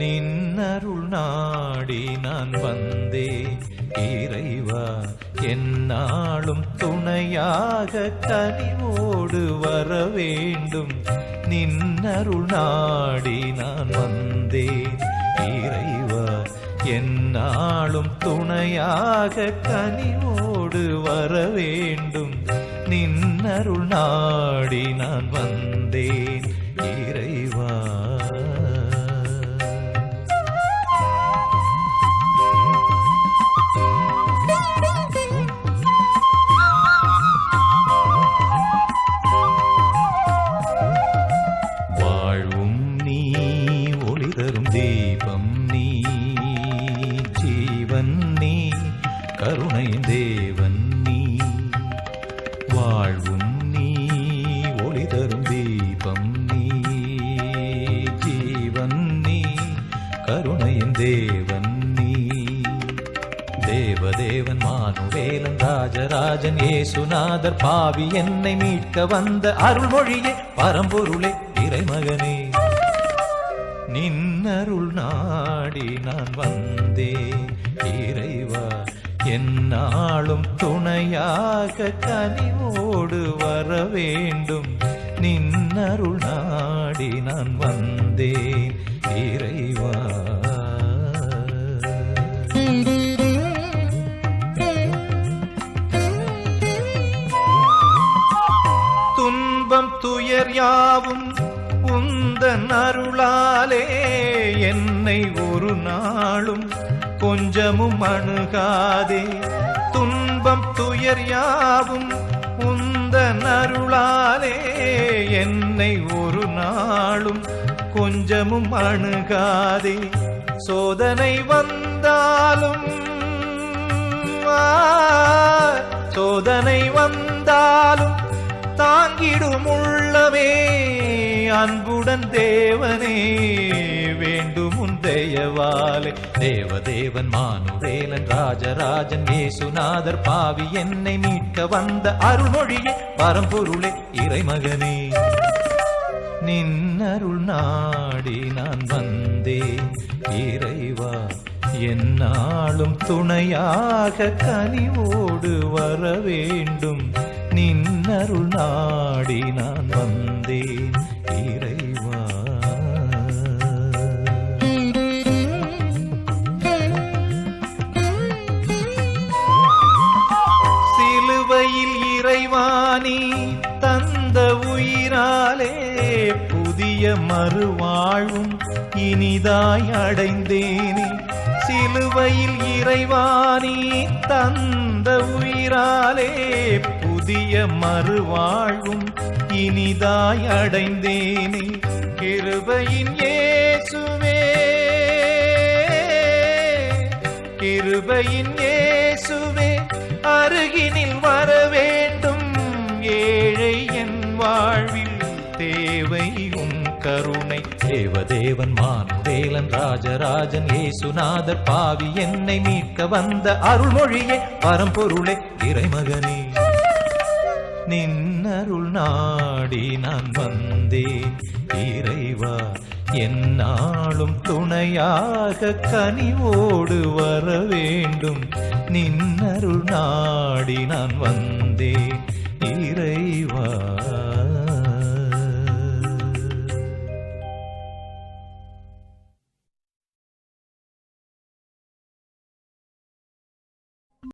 நின்னருள் நாடி நான் வந்தே. இறைவா என்னாலும் துணையாக கனிவோடு வர வேண்டும் நின்னருள் நாடி நான் வந்தே. இறைவா என்னாலும் துணையாக கனிவோடு வர வேண்டும் நின்னருள் நாடி நான் வந்தேன். கருணை தேவன் நீ. வாழ்வும் நீ ஒளி தரும் தீபம் நீ. ஜீவன் நீ கருணையின் தேவன் நீ. தேவதேவன் மானுவேலன் ராஜராஜன் ஏசுநாதர் பாவி என்னை மீட்க வந்த அருள்மொழியே பரம்பொருளே இறைமகனே. நின்னருள் நாடி நான் வந்தேன் இறைவா என்னாலும் துணையாக கனிவோடு வர வேண்டும் நின்னருள் நாடி நான் வந்தேன் இறைவா. துன்பம் துயர் யாவும் உந்தன் அருளாலே என்னை ஒரு நாளும் கொஞ்சமும் அணுகாதே. துன்பம் துயர் யாவும் உந்தன் அருளாலே என்னை ஒரு நாளும் கொஞ்சமும் அணுகாதே. சோதனை வந்தாலும் சோதனை வந்தாலும் தாங்கிடும் உள்ளமே அன்புடன் தேவனே வேண்டும் உன் தயவாலே. தேவதேவன் மானுவேலன் ராஜராஜன் ஏசுநாதர் பாவி என்னை மீட்க வந்த அருள்மொழியே பரம்பொருளே இறைமகனே. நின்னருள் நாடி நான் வந்தேன் இறைவா என்னாலும் துணையாக கனிவோடு வர வேண்டும். நின்னருள் நாடி நான் வந்தேன் புதிய மறுவாழ்வும் இனிதாய் அடைந்தேனே. சிலுவையில் இறைவாணி தந்த உயிராலே புதிய மறுவாழ்வும் இனிதாய் அடைந்தேனே. கிருபையின் ஏசுவே கிருபையின் ஏசுவே அருகினில் வரவே தேவதேவன் மானுவேலன் ராஜராஜன் ஏசுநாதர் பாவி என்னை மீட்க வந்த அருள்மொழியே பரம்பொருளே இறைமகனே. நின்னருள் நாடி நான் வந்தேன் இறைவா என்னாலும் துணையாக கனிவோடு வர வேண்டும் நின்னருள் நாடி நான் வந்தேன் இறைவா